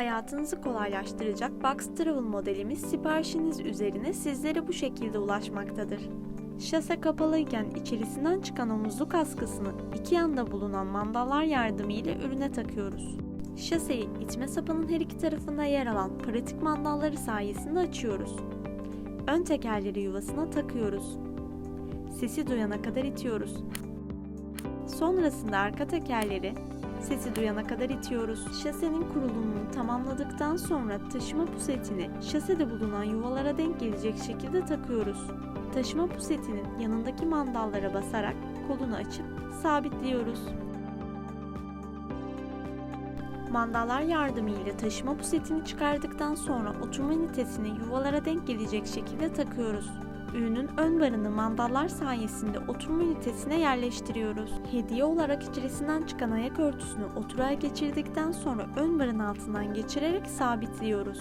Hayatınızı kolaylaştıracak Box Travel modelimiz siparişiniz üzerine sizlere bu şekilde ulaşmaktadır. Şase kapalıyken içerisinden çıkan omuzluk askısını iki yanda bulunan mandallar yardımıyla ürüne takıyoruz. Şaseyi itme sapının her iki tarafında yer alan pratik mandalları sayesinde açıyoruz. Ön tekerleri yuvasına takıyoruz. Sesi duyana kadar itiyoruz. Sonrasında arka tekerleri sesi duyana kadar itiyoruz. Şasenin kurulumunu tamamladıktan sonra taşıma pusetini şasede bulunan yuvalara denk gelecek şekilde takıyoruz. Taşıma pusetinin yanındaki mandallara basarak kolunu açıp sabitliyoruz. Mandallar yardımıyla taşıma pusetini çıkardıktan sonra oturma ünitesini yuvalara denk gelecek şekilde takıyoruz. Ürünün ön barını mandallar sayesinde oturma ünitesine yerleştiriyoruz. Hediye olarak içerisinden çıkan ayak örtüsünü oturuğa geçirdikten sonra ön barın altından geçirerek sabitliyoruz.